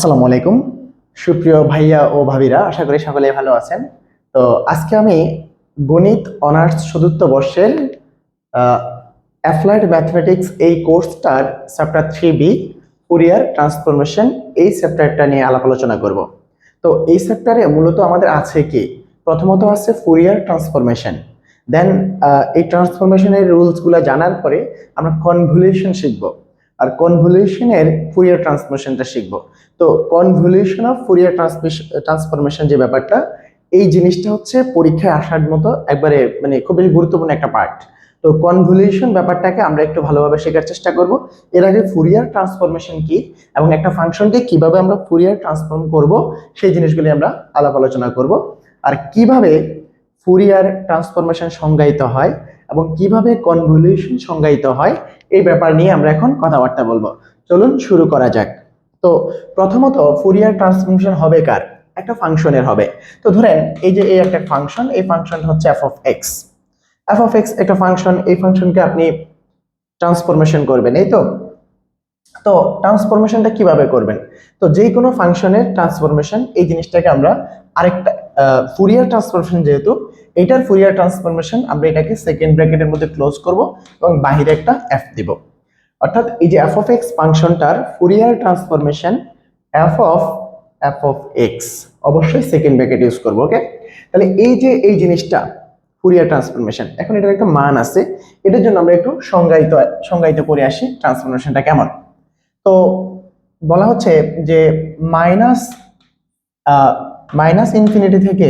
আসসালামু আলাইকুম। সুপ্রিয় ভাইয়া ও ভাবিরা, আশা করি সকলে ভালো আছেন। তো আজকে আমি গণিত অনার্স চতুর্থ বর্ষের অ্যাপ্লাইড ম্যাথমেটিক্স এই কোর্সটার chapter three B Fourier transformation এই চ্যাপ্টারটা নিয়ে আলাপ আলোচনা করব। তো এই চ্যাপ্টারে মূলত আমাদের আছে কি? প্রথমত আছে ফুরিয়ার ট্রান্সফরমেশন দেন এই ট্রান্সফরমেশনের রুলসগুলো জানার পরে আমরা কনভলিউশন শিখব। আর কনভলিউশনের ফুরিয়ার ট্রান্সফরমেশনটা শিখব। তো কনভলিউশন অফ ফুরিয়ার ট্রান্সফরমেশন যে ব্যাপারটা, এই জিনিসটা হচ্ছে পরীক্ষায় আসার মতো একবারে মানে খুবই গুরুত্বপূর্ণ একটা পার্ট তো কনভলিউশন ব্যাপারটাকে আমরা একটু ভালোভাবে শেখার চেষ্টা করব। এর আগে ফুরিয়ার ট্রান্সফরমেশন কি এবং একটা ফাংশনকে কীভাবে আমরা ফুরিয়ার ট্রান্সফর্ম করব, সেই জিনিসগুলি আমরা আলাপ আলোচনা করব। আর কীভাবে ফুরিয়ার ট্রান্সফরমেশন সংজ্ঞায়িত হয় এবং কীভাবে কনভলিউশন সংজ্ঞায়িত হয়, এই ব্যাপার নিয়ে আমরা এখন কথাবার্তা বলব। চলুন শুরু করা যাক। তো প্রথমত ফুরিয়ার ট্রান্সফরমেশন হবে কার? একটা ফাংশনের হবে। তো ধরেন, এই যে এই একটা ফাংশন এই ফাংশন হচ্ছে F of X F of X একটা ফাংশন এই ফাংশনকে আপনি ট্রান্সফরমেশন করবেন, এই তো? তো ট্রান্সফরমেশনটা কীভাবে করবেন? তো যে কোনো ফাংশনের ট্রান্সফরমেশন এই জিনিসটাকে আমরা আরেকটা ফুরিয়ার ট্রান্সফরমেশন যেহেতু এটার ফুরিয়ার ট্রান্সফরমেশন আমরা এটাকে সেকেন্ড ব্র্যাকেটের মধ্যে ক্লোজ করব এবং বাহিরে একটা এফ দিব। অর্থাৎ এই যে F of X ফাংশনটার Fourier transformation F of F of X অবশ্যই সেকেন্ড ব্র্যাকেট ইউজ করব ওকে তাহলে এই যে এই জিনিসটা, ফুরিয়ার ট্রান্সফরমেশন এখন এটার একটা মান আছে, এটার জন্য আমরা একটু সংজ্ঞায়িত সংজ্ঞায়িত করে আসি ট্রান্সফরমেশনটা কেমন? তো বলা হচ্ছে যে মাইনাস মাইনাস ইনফিনিটি থেকে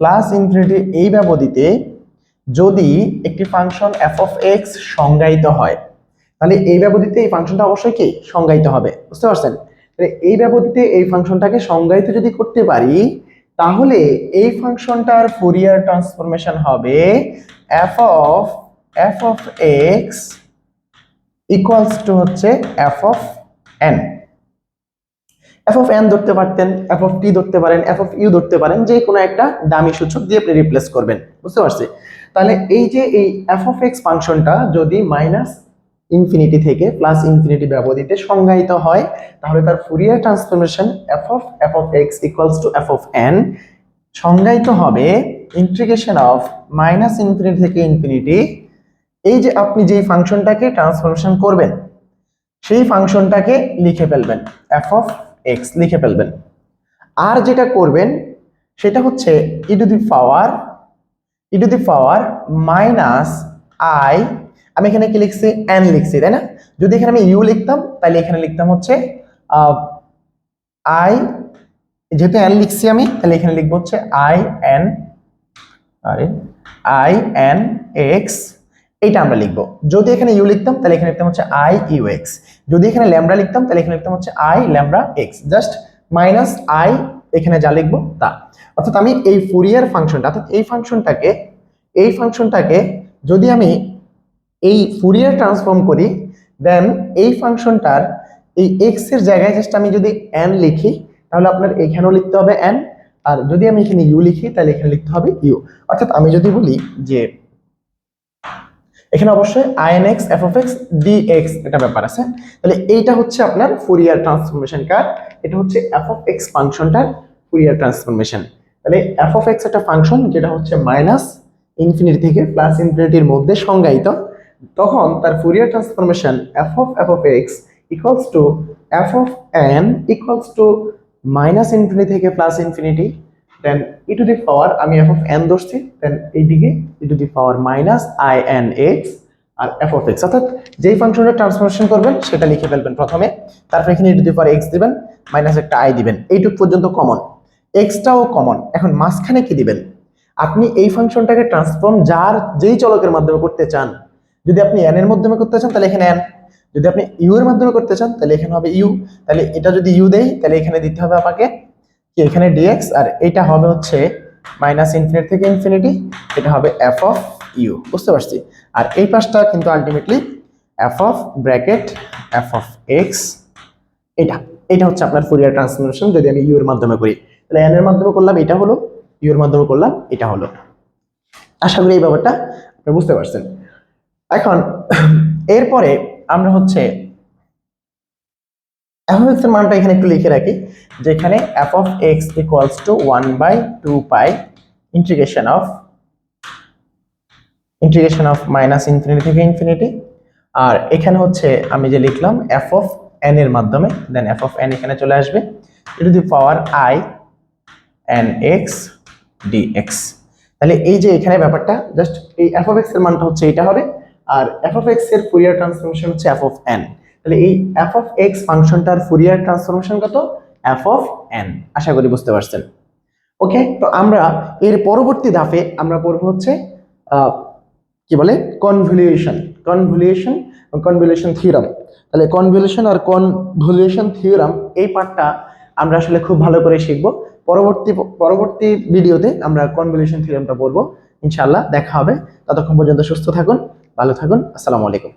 প্লাস ইনফিনিটি এই ব্যবধিতে যদি একটি ফাংশন এফ অফ এক্স সংজ্ঞায়িত হয়, তাহলে এই ব্যবধিতে এই ফাংশনটা অবশ্যই কি? সংজ্ঞায়িত হবে। বুঝতে পারছেন? তাহলে এই ব্যবধিতে এই ফাংশনটাকে সংজ্ঞায়িত যদি করতে পারি, তাহলে এই ফাংশনটার ফুরিয়ার ট্রান্সফরমেশন হবে F of F of X equals to হচ্ছে F of N F of N ধরতে পারতেন এফ অফ টি ধরতে পারেন এফ অফ ইউ ধরতে পারেন, যে কোনো একটা দামি সূচক দিয়ে আপনি রিপ্লেস করবেন, বুঝতে পারছি? তাহলে এই যে এই এফ অফ এক্স ফাংশনটা যদি মাইনাস ইনফিনিটি থেকে প্লাস ইনফিনিটি ব্যবধিতে সংজ্ঞায়িত হয়, তাহলে তার Fourier transformation F of F of X equals to F of N সংজ্ঞায়িত হবে ইন্টিগ্রেশন অফ মাইনাস ইনফিনিটি থেকে ইনফিনিটি এই যে আপনি যেই ফাংশনটাকে ট্রান্সফরমেশন করবেন, সেই ফাংশনটাকে লিখে ফেলবেন এফ অফ এক্স লিখে ফেলবেন। আর যেটা করবেন, সেটা হচ্ছে E to the power E to the power minus I আমি এখানে কি লিখছি? এন লিখছি, তাই না? যদি এখানে আমি ইউ লিখতাম, তাহলে এখানে লিখতাম হচ্ছে আই যেহেতু এন লিখছি আমি, তাহলে এখানে লিখব হচ্ছে আই এন আরে আই এন এক্স এইটা আমরা লিখব। যদি এখানে ইউ লিখতাম, তাহলে এখানে লিখতাম হচ্ছে আই ইউ এক্স যদি এখানে ল্যামডা লিখতাম, তাহলে এখানে লিখতাম হচ্ছে I lambda X just minus I এখানে যা লিখব, তা। অর্থাৎ আমি এই ফুরিয়ার ফাংশনটা, অর্থাৎ এই ফাংশনটাকে এই ফাংশনটাকে যদি আমি এই ফুরিয়ার ট্রান্সফর্ম করি দেন এই ফাংশনটার এই এক্সের জায়গায় জাস্ট আমি যদি এন লিখি, তাহলে আপনার এখানেও লিখতে হবে এন আর যদি আমি এখানে ইউ লিখি, তাহলে এখানে লিখতে হবে ইউ অর্থাৎ আমি যদি বলি যে এখানে অবশ্যই I N X F of X D X এটা ব্যাপার আছে। তাহলে এইটা হচ্ছে আপনার ফুরিয়ার ট্রান্সফরমেশন কার এটা হচ্ছে এফ অফ এক্স ফাংশনটার ফুরিয়ার ট্রান্সফরমেশন তাহলে এফ অফ এক্স একটা ফাংশন যেটা হচ্ছে মাইনাস ইনফিনিটি থেকে প্লাস ইনফিনিটির মধ্যে সংজ্ঞায়িত। তখন তার Fourier transformation F of F of X equals to F of N equals to minus infinity থেকে plus infinity then E to the power আমি এফ অফ এন ধরছি। দেন এইদিকে E to the power minus I N X R F of x অর্থাৎ যেই ফাংশনটা transformation করবেন, সেটা লিখে ফেলবেন প্রথমে। তারপর এখানে E to the power X দিবেন মাইনাস একটা আই দিবেন। এইটুক পর্যন্ত কমন এক্সটাও কমন এখন মাঝখানে কি দিবেন? আপনি এই ফাংশনটাকে ট্রান্সফর্ম যার যেই চলকের মাধ্যমে করতে চান। যদি আপনি এন এর মাধ্যমে করতে চান, তাহলে এখানে এন যদি আপনি ইউ এর মাধ্যমে করতে চান, তাহলে এখানে হবে ইউ তাহলে এটা যদি ইউ দেই, তাহলে এখানে দিতে হবে আপনাকে কি এখানে ডিএক্স আর এটা হবে হচ্ছে মাইনাস ইনফিনিটি থেকে ইনফিনিটি এটা হবে এফ অফ ইউ বুঝতে পারছি? আর এই পাশটা কিন্তু ultimately F of bracket F of X এটা এটা হচ্ছে আপনার ফুরিয়ার ট্রান্সফরমেশন যদি আমি ইউ এর মাধ্যমে করি। তাহলে এন এর মাধ্যমে করলাম এটা হলো ইউ এর মাধ্যমে করলাম এটা হলো। আশা করি এই ব্যাপারটা আপনি বুঝতে পারছেন। এখন, এরপরে আমরা হচ্ছে এফ অফ এক্স মানটা এখানে একটু লিখে রাখি, যেখানে F of X equals to one by two pi integration of integration of minus infinity থেকে ইনফিনিটি আর এখানে হচ্ছে আমি যে লিখলাম এফ অফ এন এর মাধ্যমে দেন এফ অফ এন এখানে চলে আসবে। To the power I N X D X তাহলে এই যে এখানে ব্যাপারটা জাস্ট এই এফ অফ এক্সের মানটা হচ্ছে এটা হবে, আর এফ অফ এক্সের ফুরিয়ার ট্রান্সফরমেশন হচ্ছে এফ অফ এন তাহলে এই এফ অফ এক্স ফাংশনটার ফুরিয়ার ট্রান্সফরমেশন কত? এফ অফ এন আশা করি বুঝতে পারছেন। ওকে তো আমরা এর পরবর্তী ধাপে আমরা পড়ব হচ্ছে কি বলে? কনভলিউশন কনভলিউশন কনভলিউশন থিওরাম তাহলে কনভলিউশন আর কনভলিউশন থিওরাম এই পার্টটা আমরা আসলে খুব ভালো করে শিখব। পরবর্তী পরবর্তী ভিডিওতে আমরা কনভলিউশন থিওরামটা পড়ব। ইনশাআল্লাহ দেখা হবে। ততক্ষণ পর্যন্ত সুস্থ থাকুন, ভালো থাকুন। আসসালামু আলাইকুম।